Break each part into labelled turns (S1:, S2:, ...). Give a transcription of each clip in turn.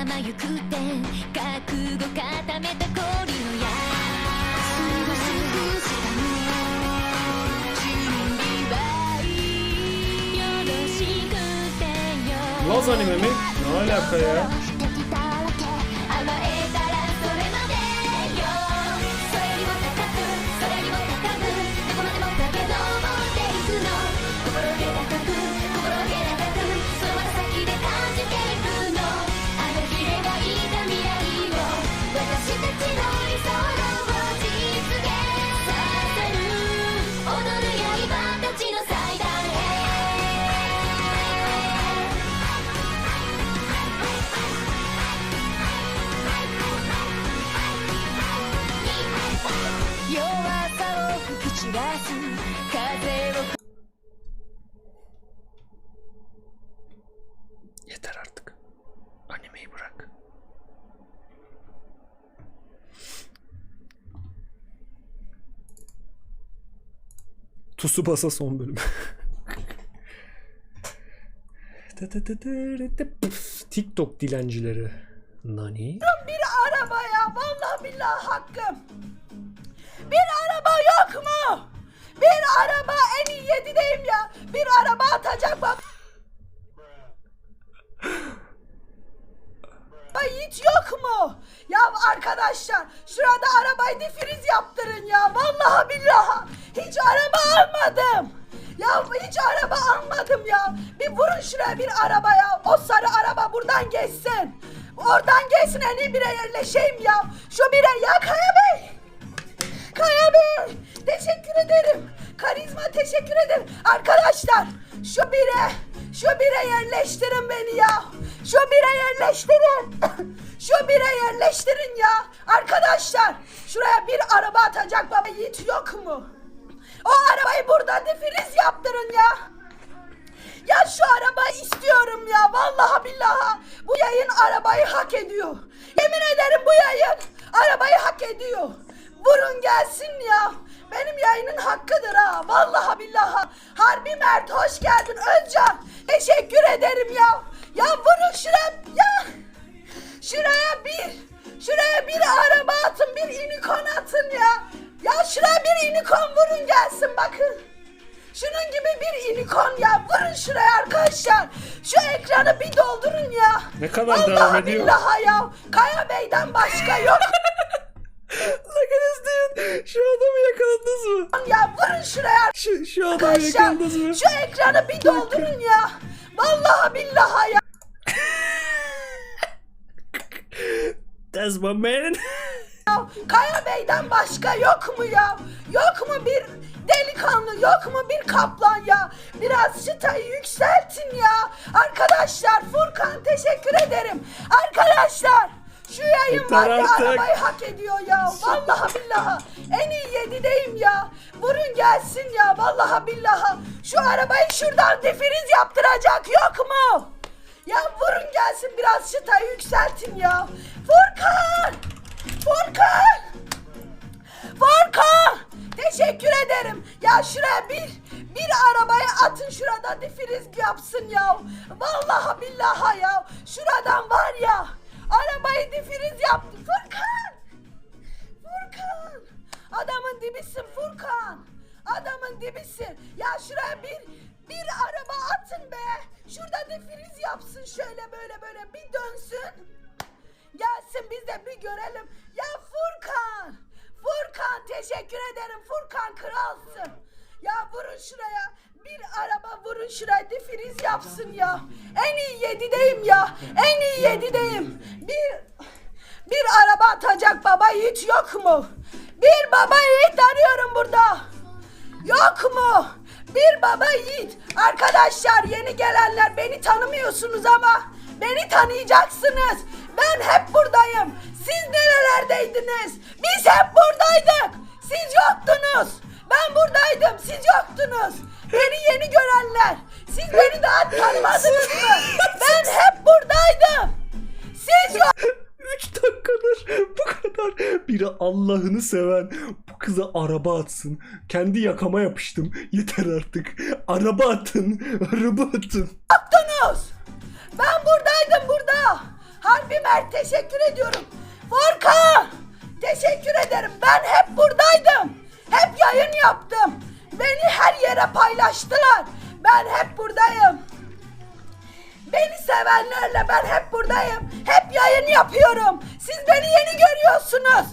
S1: まま行くって覚悟固めた氷の矢すぐすぐしたね準備はいいよろしくてよ
S2: Laz anime mi? Ne alaka ya?
S1: 敵
S2: Yeter artık. Animeyi bırak. Tsubasa son bölüm. TikTok dilencileri. Nani?
S3: Bir araba ya vallahi billahi hakkım. Bir araba yok mu? Bir araba en iyi yedideyim ya. Bir araba atacak bak. Hiç yok mu? Ya arkadaşlar şurada arabayı difriz yaptırın ya. Vallahi billahi hiç araba almadım. Ya hiç araba almadım ya. Bir vurun şuraya bir araba ya. O sarı araba buradan geçsin. Oradan geçsin en iyi bire yerleşeyim ya. Şu bire ya Kaya Bey. Kaya Bey teşekkür ederim. Karizma teşekkür ederim. Arkadaşlar şu bire şu bire yerleştirin beni ya. Şu bire yerleştirin. şu bire yerleştirin ya. Arkadaşlar şuraya bir araba atacak baba yiğit yok mu? O arabayı burada defiriz yaptırın ya. Ya şu arabayı istiyorum ya. Vallahi billahi. Bu yayın arabayı hak ediyor. Yemin ederim bu yayın arabayı hak ediyor. Vurun gelsin ya. Benim yayının hakkıdır ha. Vallahi billahi. Harbi Mert hoş geldin. Özcan teşekkür ederim ya. Ya vurun şuraya. Ya. Şuraya bir. Şuraya bir araba atın. Bir unicorn atın ya. Ya şuraya bir unicorn vurun gelsin bakın. Şunun gibi bir unicorn ya. Vurun şuraya arkadaşlar. Şu ekranı bir doldurun ya.
S2: Ne kadar
S3: Vallahi
S2: devam ediyor?
S3: billahi ya. Kaya Bey'den başka yok.
S2: Şu adamı yakaladınız mı?
S3: ya vurun şuraya
S2: Şu, şu adamı
S3: arkadaşlar.
S2: yakaladınız mı?
S3: Şu ekranı bir doldurun ya. Vallahi billahi ya.
S2: That's my man.
S3: Ya Kaya Bey'den başka yok mu ya? Yok mu bir delikanlı, yok mu bir kaplan ya? Biraz çıtayı yükseltin ya. Arkadaşlar Furkan teşekkür ederim. Arkadaşlar
S2: Yeter
S3: var ya arabayı hak ediyor ya. Vallahi billahi en iyi yedideyim ya. Vurun gelsin ya vallahi billahi. Şu arabayı şuradan defiriz yaptıracak yok mu? Ya vurun gelsin biraz çıtayı yükseltin ya. Furkan! Furkan! Furkan! Teşekkür ederim. Ya şuraya bir bir arabaya atın şurada defiriz yapsın ya. Vallahi billahi ya. Şuradan var ya. Arabayı defiriz yaptı. Furkan! Furkan! Adamın dibisin Furkan. Adamın dibisin. Ya şuraya bir bir araba atın be. Şurada defiriz yapsın şöyle böyle böyle bir dönsün. Gelsin biz de bir görelim. Ya Furkan! Furkan teşekkür ederim. Furkan kralsın. Ya vurun şuraya. Bir araba vurun şuraya defiriz yapsın ya. En iyi yedideyim ya. En iyi yedideyim. Bir bir araba atacak baba yiğit yok mu? Bir baba yiğit arıyorum burada. Yok mu? Bir baba yiğit. Arkadaşlar yeni gelenler beni tanımıyorsunuz ama beni tanıyacaksınız. Ben hep buradayım. Siz nerelerdeydiniz? Biz hep buradaydık. Siz yoktunuz. Ben buradaydım. Siz yoktunuz. Beni yeni görenler. Siz beni daha tanımadınız mı? Ben hep buradaydım. Siz yok.
S2: 3 dakikadır bu kadar. Biri Allah'ını seven bu kıza araba atsın. Kendi yakama yapıştım. Yeter artık. Araba atın. Araba atın.
S3: yoktunuz. Ben buradaydım burada. Harbi Mert teşekkür ediyorum. Furkan teşekkür ederim. Ben hep buradaydım. Hep yayın yaptım. Beni her yere paylaştılar. Ben hep buradayım. Beni sevenlerle ben hep buradayım. Hep yayın yapıyorum. Siz beni yeni görüyorsunuz.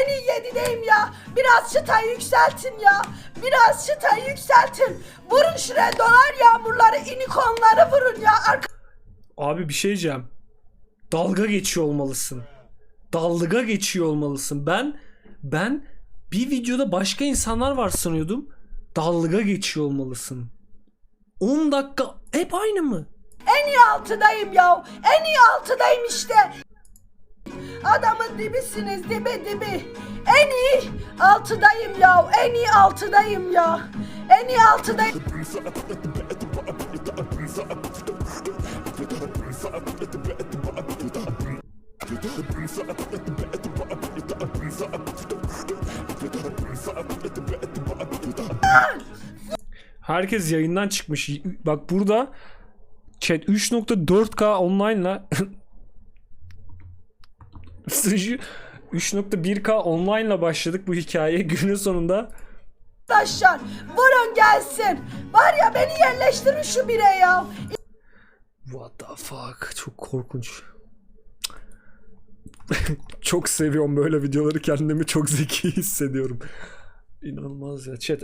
S3: En iyi yedideyim ya. Biraz çıtayı yükseltin ya. Biraz çıtayı yükseltin. Vurun şuraya dolar yağmurları, inikonları vurun ya. Arka
S2: Abi bir şey diyeceğim. Dalga geçiyor olmalısın. Dalga geçiyor olmalısın. Ben ben bir videoda başka insanlar var sanıyordum. Dalga geçiyor olmalısın. 10 dakika hep aynı mı?
S3: En iyi altıdayım ya. En iyi altıdayım işte. Adamın dibisiniz dibi dibi. En iyi altıdayım ya. En iyi altıdayım ya. En iyi altıdayım.
S2: Herkes yayından çıkmış. Bak burada chat 3.4K online'la 3.1K online'la başladık bu hikaye. Günün sonunda
S3: Arkadaşlar vurun gelsin. Var ya beni yerleştirin şu bire ya.
S2: What the fuck? Çok korkunç. Çok seviyorum böyle videoları. Kendimi çok zeki hissediyorum. İnanılmaz ya. Chat